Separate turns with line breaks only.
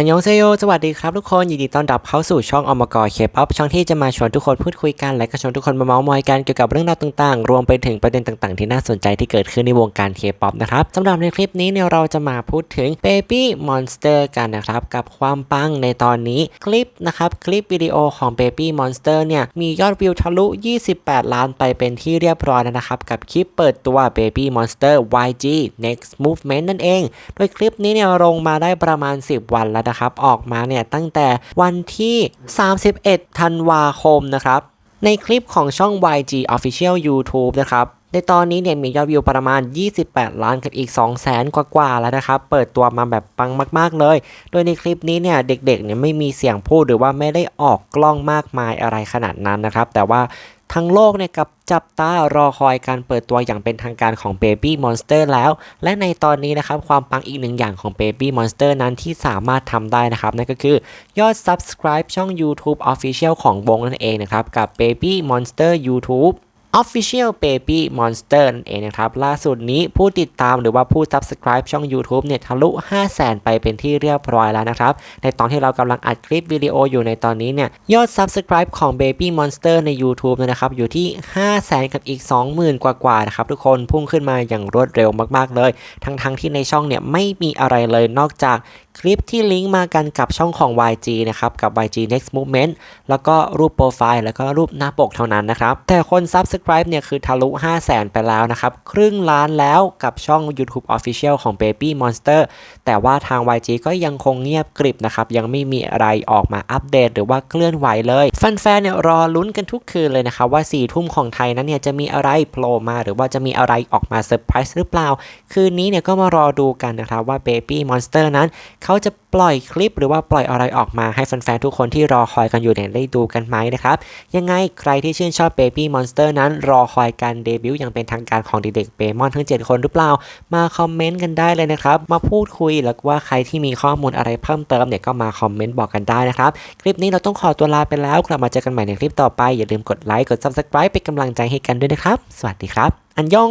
อันยองเซโยสวัสดีครับทุกคน ยินดีต้อนรับเข้าสู่ช่องอมกรเคป๊อปช่องที่จะมาชวนทุกคนพูดคุยกันและก็ชวนทุกคนมาเมาส์มอยกันเกี่ยวกับเรื่องราวต่างๆ รวมไปถึงประเด็นต่างๆ ที่น่าสนใจที่เกิดขึ้นในวงการเคป๊อปนะครับสำหรับในคลิปนี้เนี่ยเราจะมาพูดถึง Baby Monster กันนะครับ กับความปังในตอนนี้คลิปนะครับคลิปวิดีโอของ Baby Monster เนี่ยมียอดวิวทะลุ 28 ล้านไปเป็นที่เรียบร้อยแล้วนะครับกับคลิปเปิดตัว Baby Monster YG Next Movement นั่นเอง โดยคลิปนี้เนี่ยลงมาได้ประมาณ 10 วันแล้วนะครับออกมาเนี่ยตั้งแต่วันที่ 31 ธันวาคมนะครับในคลิปของช่อง YG Official YouTube นะครับในตอนนี้เนี่ยมียอดวิวประมาณ 28 ล้านกับอีก 2 0 0แสนกว่าๆแล้วนะครับ เปิดตัวมาแบบปังมากๆเลย โดยในคลิปนี้เนี่ยเด็กๆเนี่ยไม่มีเสียงพูดหรือว่าไม่ได้ออกกล้องมากมายอะไรขนาดนั้นนะครับ แต่ว่า ทั้งโลกเนี่ยกับจับตารอคอยการเปิดตัวอย่างเป็นทางการของ Baby Monster แล้ว และในตอนนี้นะครับความปังอีกหนึ่งอย่างของ Baby Monster นั้นที่สามารถทำได้นะครับ นั่นก็คือยอด Subscribe ช่อง YouTube Official ของวงนั่นเองนะครับ กับ Baby Monster YouTube Official Baby Monster นั่นเองนะครับ ล่าสุดนี้ผู้ติดตามหรือว่าผู้ Subscribe ช่อง YouTube เนี่ยทะลุ 5 0 0 0 0 0ไปเป็นที่เรียบร้อยแล้วนะครับ ในตอนที่เรากำลังอัดคลิปวิดีโออยู่ในตอนนี้เนี่ย ยอด Subscribe ของ Baby Monster ใน YouTube เนยนะครับ อยู่ที่ 5 0 0 0 0 0กับอีก 20,000 กว่าๆนะครับ ทุกคนพุ่งขึ้นมาอย่างรวดเร็วมากๆเลย ทั้งๆทที่ในช่องเนี่ยไม่มีอะไรเลยนอกจากคลิปที่ลิงก์มากันกับช่องของ YG นะครับ กับ YG Next Movement แล้วก็รูปโปรไฟล์แล้วก็รูปหน้าปกเท่านั้นนะครับแต่คน Subscribe เนี่ยคือทะลุ 5 0 0 0 0 0ไปแล้วนะครับ ครึ่งล้านแล้วกับช่อง YouTube Official ของ Baby Monster แต่ว่าทาง YG ก็ยังคงเงียบกริบนะครับ ยังไม่มีอะไรออกมาอัปเดตหรือว่าเคลื่อนไหวเลยแฟนๆเนี่ยรอลุ้นกันทุกคืนเลยนะครับ ว่า4ี่ทุ่มของไทยนั้นเนี่ยจะมีอะไรโผล่มา หรือว่าจะมีอะไรออกมาเซอร์ไพรส์หรือเปล่า คืนนี้เนี่ยก็มารอดูกันนะครับว่า Baby Monster นั้น เขาจะปล่อยคลิปหรือว่าปล่อยอะไรออกมาให้แฟนๆทุกคนที่รอคอยกันอยู่เนี่ยได้ดูกันไหมนะครับยังไงใครที่ชื่นชอบ Baby Monster นั้นรอคอยการเดบิวต์อย่างเป็นทางการของเด็กๆเปมอนทั้ง 7 คนหรือเปล่า มาคอมเมนต์กันได้เลยนะครับ มาพูดคุยแล้วว่าใครที่มีข้อมูลอะไรเพิ่มเติมเนี่ยก็มาคอมเมนต์บอกกันได้นะครับ คลิปนี้เราต้องขอตัวลาไปแล้ว กลับมาเจอกันใหม่ในคลิปต่อไป อย่าลืมกดไลค์กด Subscribe เป็นกำลังใจให้กันด้วยนะครับ สวัสดีครับ อันยอง